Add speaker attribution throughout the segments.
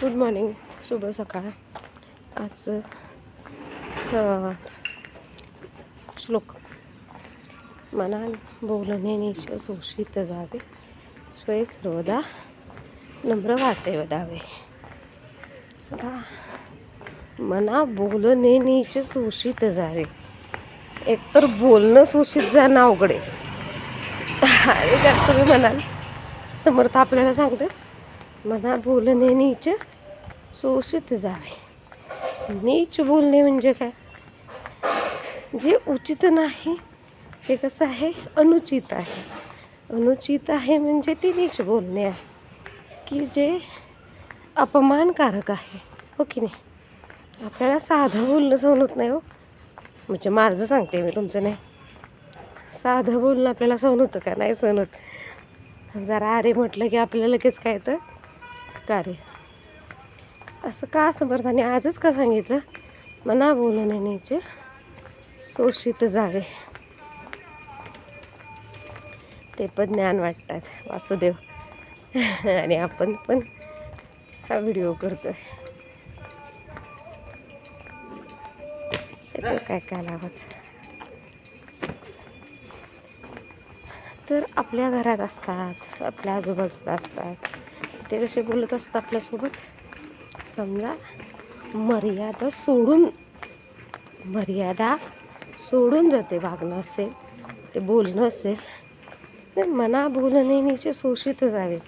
Speaker 1: Good morning शुभ सकाळ. आज श्लोक. मना बोलणे निश शोषित जावे स्वय सर्वदा नम्र वाचे वदावे. आता मना बोलणे नीच शोषित जावे एकतर बोलणं शोषित जाणं अवघडे आहे. आणि त्यात तुम्ही म्हणाल समर्थ आपल्याला सांगते मना बोलणे नीच शोषित जावे. नीच बोलणे म्हणजे काय? जे उचित नाही ते कसं आहे? अनुचित आहे. अनुचित आहे म्हणजे ते नीच बोलणे आहे. की जे अपमानकारक आहे. हो की नाही? आपल्याला साधं बोलणं सहन होत नाही हो. म्हणजे माझं सांगते मी तुमचं नाही. साधं बोलणं आपल्याला सहन होतं का? नाही सहन होत. जरा अरे म्हटलं की आपल्याला लगेच काय तर का रे असं का समर्थाने आजच का सांगितलं? मना बोलून येण्याचे शोषित जावे. ते पण ज्ञान वाटतात. वासुदेव. आणि आपण पण हा व्हिडिओ करतोय. काय काय आवाज तर आपल्या घरात असतात आपल्या आजूबाजूला असतात. ते कसे बोलत असतात आपल्यासोबत? समजा मर्यादा सोडून मर्यादा सोडून जाते वागणं असेल ते बोलणं असेल तर मना बोलणे नीचे शोषित जावे.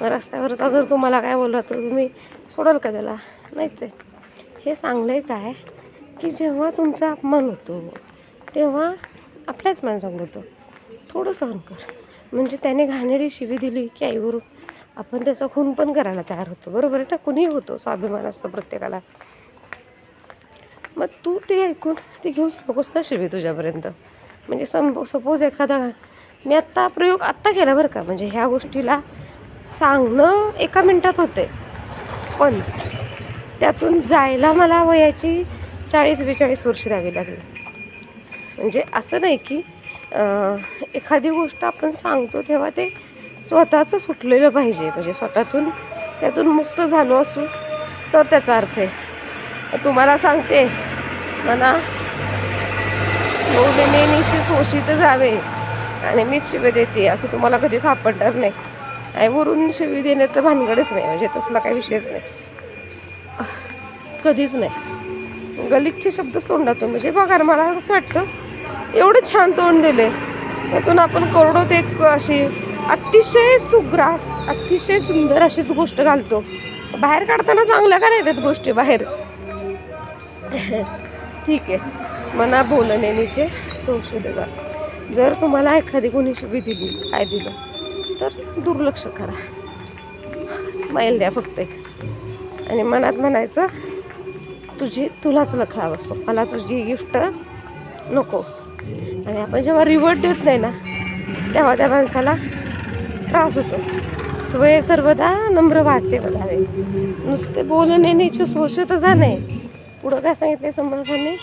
Speaker 1: रस्त्यावरचा जर तुम्हाला काय बोलला तर तुम्ही सोडाल का त्याला? नाहीच आहे. हे चांगलं आहे काय? की जेव्हा तुमचा अपमान होतो तेव्हा आपल्याच माणसांना होतो. थोडं सहन कर म्हणजे त्याने घाणेरी शिवी दिली की आईवरून. आपण त्याचा खून पण करायला तयार होतो बरोबर आहे कुणीही होतो स्वाभिमान असतो प्रत्येकाला. मग तू ते ऐकून ते घेऊ नकोस ना शिवी तुझ्यापर्यंत. म्हणजे सम सपोज एखादा मी आत्ता प्रयोग आत्ता केला बरं का? म्हणजे ह्या गोष्टीला सांगणं एका मिनटात होते पण त्यातून जायला मला वयाची चाळीस बेचाळीस वर्ष द्यावी लागली. म्हणजे असं नाही की एखादी गोष्ट आपण सांगतो तेव्हा ते स्वतःचं सुटलेलं पाहिजे. म्हणजे स्वतःतून त्यातून मुक्त झालो असू तर त्याचा अर्थ आहे. तुम्हाला सांगते मला नेहमीचे शोषित जावे आणि मीच शिवे देते असं तुम्हाला कधी सापडणार नाही. आणि वरून शिवी तर भानगडच नाही म्हणजे तसला काही विषयच नाही. कधीच नाही. गलिच्छ शब्द तोंडातून म्हणजे बघा मला असं वाटतं एवढं छान तोंड दिले त्यातून आपण करोडोत एक अशी अतिशय सुग्रास अतिशय सुंदर अशीच गोष्ट घालतो. बाहेर काढताना चांगल्या का नाही त्यात गोष्टी बाहेर? ठीक आहे. मना बोलणे नीचे संशोधका. जा जर तुम्हाला एखादी कोणी शिबी दिली काय दिलं तर दुर्लक्ष करा. स्माईल द्या फक्त एक. आणि मनात म्हणायचं तुझी तुलाच लखा बसो मला तुझी गिफ्ट नको. आणि आपण जेव्हा रिवॉर्ड देत नाही ना तेव्हा त्या माणसाला त्रास होतो. स्वय सर्वदा नम्र वाचे बघावे. नुसते बोलणे नीचे शोषित जाणे पुढं काय सांगितले समर्थांनी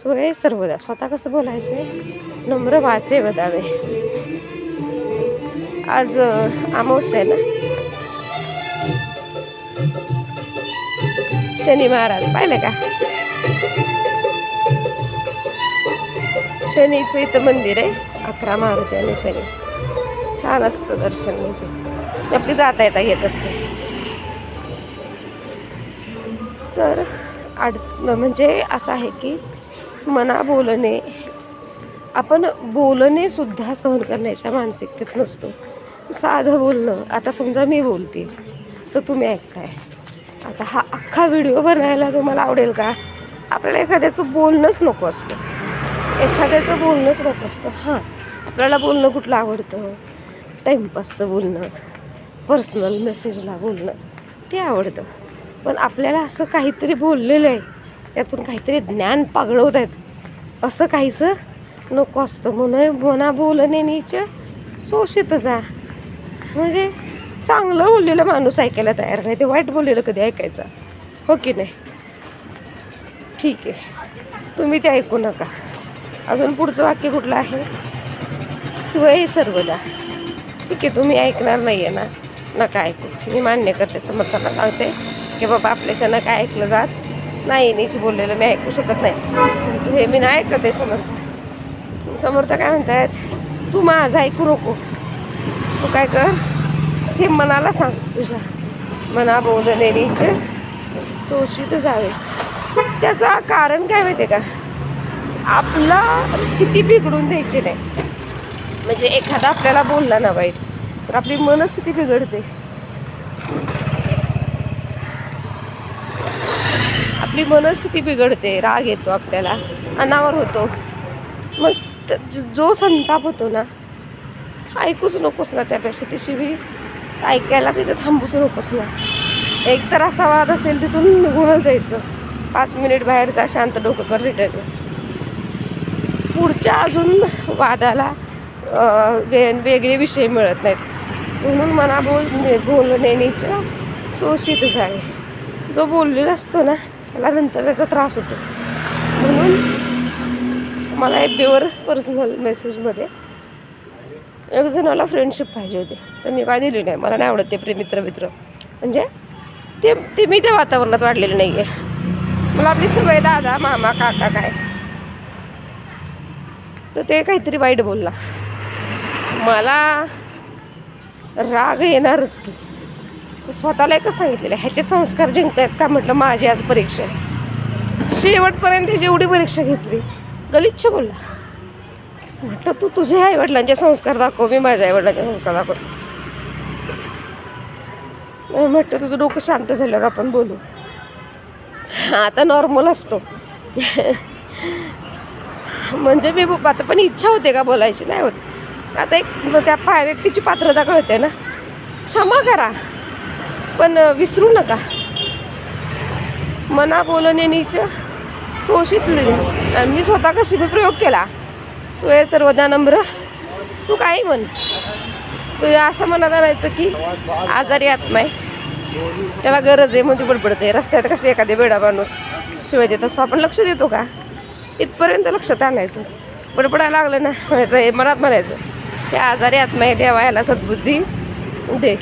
Speaker 1: स्वय सर्वदा. स्वतः कसं बोलायचं आहे नम्र वाचे बदावे आज आमोस आहे ना? शनी महाराज पाहिलं का? शनीचं इथं मंदिर आहे. अकरा मारुती आणि शनी. छान असतं दर्शन इथे आपली जाता येता येत असते. तर आड म्हणजे असं आहे की मना बोलणे आपण बोलणे सुद्धा सहन करण्याच्या मानसिकतेत नसतो. साधं बोलणं आता समजा मी बोलते तर तुम्ही ऐकताय. आता हा अख्खा व्हिडिओ बनायला तुम्हाला आवडेल का? आपल्याला एखाद्याचं बोलणंच नको असतं. एखाद्याचं बोलणंच नको असतं. हां आपल्याला बोलणं कुठलं आवडतं? टाईमपासचं बोलणं पर्सनल मेसेजला बोलणं ते आवडतं. पण आपल्याला असं काहीतरी बोललेलं आहे त्यातून काहीतरी ज्ञान पागळवत आहेत. असं काहीसं नको असतं. म्हणून मना बोलणे नीच शोषित जा. म्हणजे चांगलं बोललेलं माणूस ऐकायला तयार नाही. ते वाईट बोललेलं कधी ऐकायचं? हो की नाही? ठीक आहे. तुम्ही ते ऐकू नका. अजून पुढचं वाक्य कुठलं आहे? स्वय सर्वदा. ठीक आहे तुम्ही ऐकणार नाही आहे ना. नका ऐकू. मी मान्य करते समर्थांना सांगते की बाबा आपल्याच्यानं काय ऐकलं जात नाही. नीच बोललेलं मी ऐकू शकत नाही. म्हणजे हे मी नाही ऐकत आहे समर्थ. समर्थ काय म्हणतात तू माझं ऐकू नको. तू काय कर? हे मनाला सांग तुझ्या. मना बोलणे नीच शोषित जावे. त्याचं कारण काय माहिती आहे का? आपला स्थिती बिघडून द्यायची नाही. म्हणजे एखादा आपल्याला बोलला ना वाईट तर आपली मनस्थिती बिघडते. आपली मनस्थिती बिघडते राग येतो आपल्याला अनावर होतो. मग जो संताप होतो ना ऐकूच नकोस ना त्यापेक्षा ती शिवी ऐकायला तिथे थांबूच नकोस ना. एक तर असा वाद असेल तिथून निघूनच जायचं. पाच मिनिट बाहेर जा शांत डोकं कर रिटर्न पुढच्या अजून वादाला वे वेगळे विषय मिळत नाहीत. म्हणून मला बोल बोलण्याचं शोषित आहे जो बोललेला असतो ना त्याला नंतर त्याचा त्रास होतो. म्हणून मला एक बीवर पर्सनल मेसेजमध्ये एक जणाला फ्रेंडशिप पाहिजे होती. तर मी काय दिली नाही. मला नाही आवडत ते प्रेमित्र मित्र मित्र म्हणजे ते ते मी त्या वातावरणात वाढलेलं नाही आहे मला आपली सवय दादा मामा काका काय. तर ते काहीतरी वाईट बोलला. मला राग येणारच की. स्वतःला एकच सांगितलेलं आहे, ह्याचे संस्कार जिंकतायत का म्हटलं माझी आज परीक्षा आहे. शेवटपर्यंत जेवढी परीक्षा घेतली. गलिच्छ बोलला. म्हटलं तू तुझ्या आईवडिलांचे संस्कार दाखव मी माझ्या आईवडिलांचे संस्कार दाखव. नाही म्हटलं तुझं डोकं शांत झाल्यावर आपण बोलू. आता नॉर्मल असतो. म्हणजे मी आता पण इच्छा होते का बोलायची? नाही होती. आता एक त्या पा व्यक्तीची पात्रता कळते ना. क्षमा करा. पण विसरू नका. मना बोलणे नीच शोषित आणि मी स्वतः कशी बी प्रयोग केला. सोय सर्वदा नम्र. तू काही म्हण. तू असं मनात आणायचं की आजारी आत्मा आहे. त्याला गरज आहे मध्ये ती बडबडते रस्त्यात कसे एखादे बेडा माणूस शिवाय देत असतो. आपण लक्ष देतो का? इथपर्यंत लक्षात आणायचं. बडबडायला लागलं ना म्हणायचं हे मनात म्हणायचं. त्या आजारी आत्मा आहे देवा सद्बुद्धी. दे.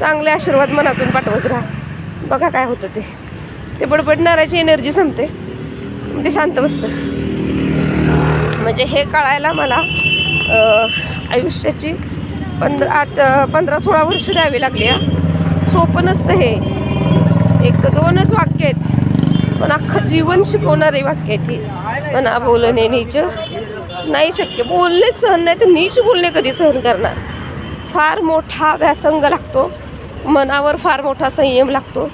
Speaker 1: चांगले आशीर्वाद मनातून पाठवत राहा. बघा काय होतं ते. ते बडबडणाऱ्याची एनर्जी संपते. ते शांत बसतं. म्हणजे हे कळायला मला आयुष्याची पंधरा आठ पंधरा सोळा वर्ष द्यावी लागली हा. सोपं नसतं हे. एक दोनच वाक्य आहेत. पण अख्खं जीवन शिकवणारे वाक्य आहेत ती मना बोलणे नीच नाही शक्य. बोलणे सहन नाही तर नीच बोलणे कधी सहन करणार. फार मोठा व्यासंग लागतो. मनावर फार मोठा संयम लागतो.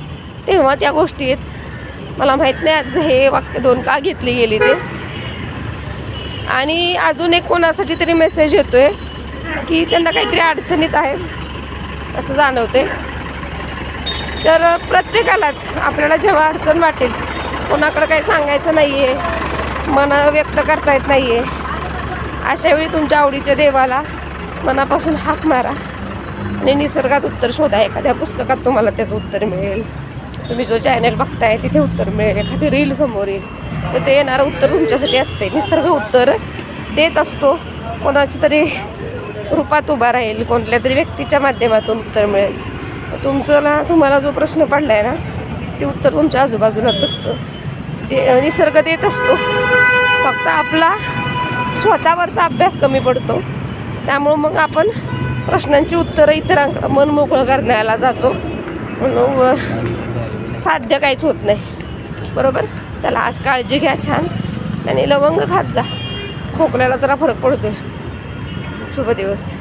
Speaker 1: तेव्हा त्या गोष्टी आहेत. मला माहीत नाही आज हे वाक्य दोन का घेतली गेली ते. आणि अजून एक कोणासाठी तरी मेसेज येतो आहे की त्यांना काहीतरी अडचणीत आहे. असं जाणवते तर प्रत्येकालाच आपल्याला जेव्हा अडचण वाटेल कोणाकडं काही सांगायचं नाही आहे मन व्यक्त करता येत नाही आहे अशावेळी तुमच्या आवडीच्या देवाला मनापासून हाक मारा आणि निसर्गात उत्तर शोधा. एखाद्या पुस्तकात तुम्हाला त्याचं उत्तर मिळेल. तुम्ही जो चॅनल बघताय तिथे उत्तर मिळेल. एखादी रील समोर येईल. तर ते येणारं उत्तर तुमच्यासाठी असते. निसर्ग उत्तर देत असतो. कोणाची तरी रूपात उभा राहील. कोणत्या तरी व्यक्तीच्या माध्यमातून उत्तर मिळेल. तुमचं तुम्हाला जो प्रश्न पडला आहे ना ते उत्तर तुमच्या आजूबाजूलाच असतं. ते निसर्ग देत असतो. फक्त आपला स्वतःवरचा अभ्यास कमी पडतो. त्यामुळं मग आपण प्रश्नांची उत्तरं इतरांकडं मन मोकळं करण्याला जातो. म्हणून साध्य काहीच होत नाही. बरोबर? चला आज काळजी घ्या छान. आणि लवंग खात जा. खोकल्याला जरा फरक पडतो शुभ दिवस.